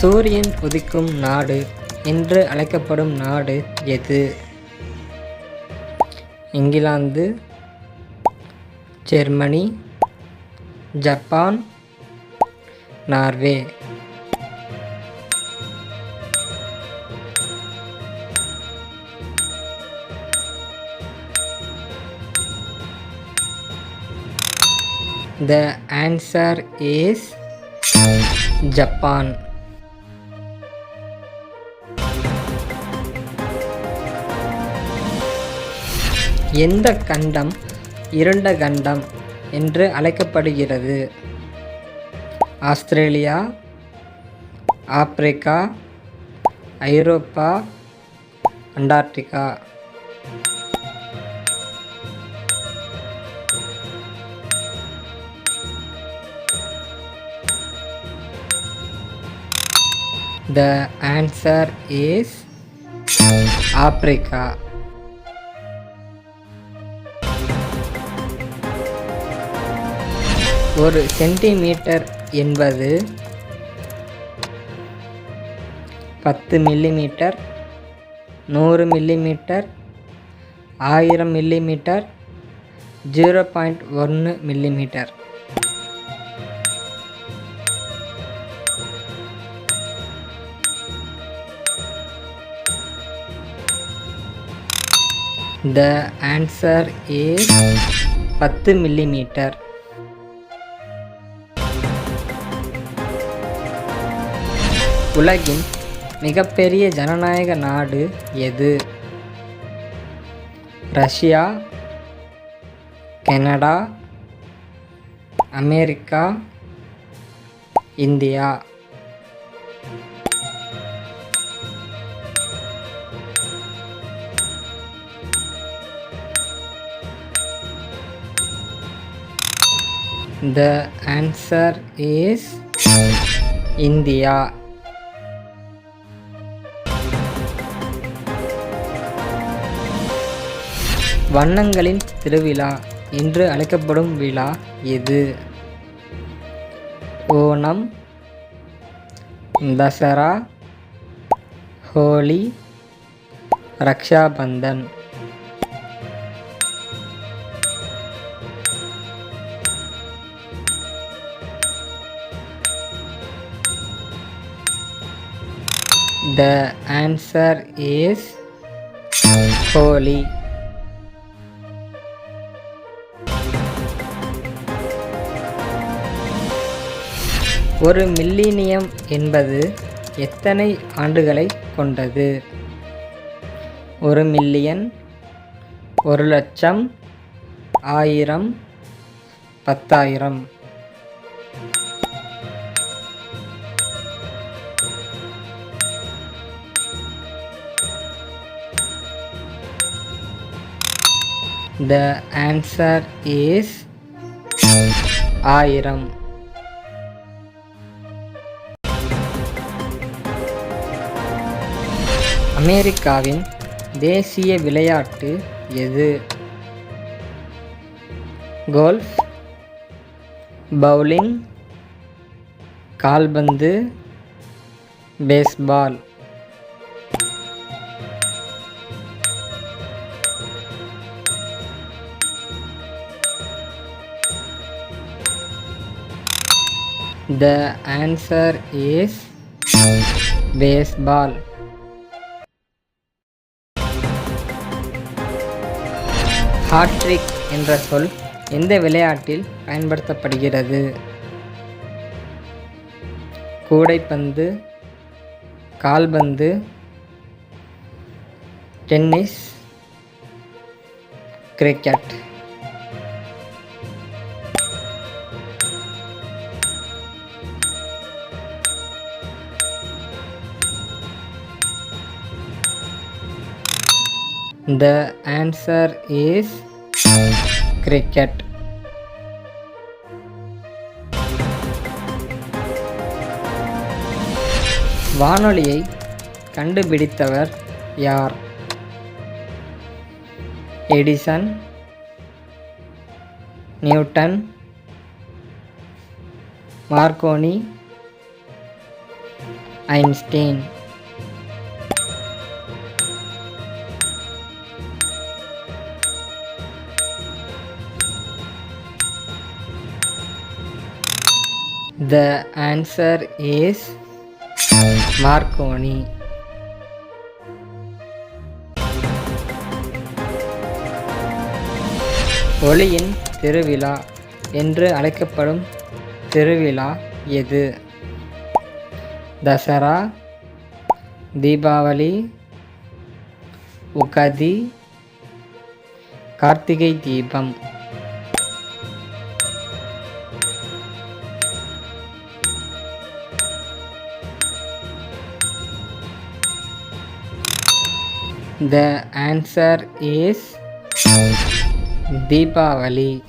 சூரியன் உதிக்கும் நாடு என்று அழைக்கப்படும் நாடு எது England Germany Japan Norway The answer is Japan. எந்த கண்டம் இருண்ட கண்டம் என்று அழைக்கப்படுகிறது Australia Africa Europe Antarctica The answer is Africa. ஒரு சென்டிமீட்டர் என்பது பத்து மில்லிமீட்டர் நூறு மில்லிமீட்டர் ஆயிரம் மில்லிமீட்டர் ஜீரோ பாயிண்ட் ஒன்று மில்லிமீட்டர். த ஆன்சர் ஏ பத்து மில்லிமீட்டர். உலகின் மிகப்பெரிய ஜனநாயக நாடு எது? Russia Canada America India. The answer is India வண்ணங்களின் திருவிழா என்று அழைக்கப்படும் விழா எது Onam Dussehra Holi Rakshabandhan The answer is Holi. ஒரு மில்லினியம் என்பது எத்தனை ஆண்டுகளை கொண்டது? ஒரு மில்லியன் ஒரு லட்சம் ஆயிரம் பத்தாயிரம். The answer is ஆயிரம். அமெரிக்காவின் தேசிய விளையாட்டு எது கோல்ஃப் பவுலிங் கால்பந்து baseball The answer is baseball. Hat trick என்ற சொல் எந்த விளையாட்டில் பயன்படுத்தப்படுகிறது? கூடைப்பந்து கால்பந்து tennis cricket. The answer is cricket. வானொலியை கண்டுபிடித்தவர் யார் Edison Newton Marconi Einstein The answer is Marconi. ஒளியின் திருவிழா என்று அழைக்கப்படும் திருவிழா எது Dussehra Deepavali Ugadi Karthigai Deepam The answer is Deepavali.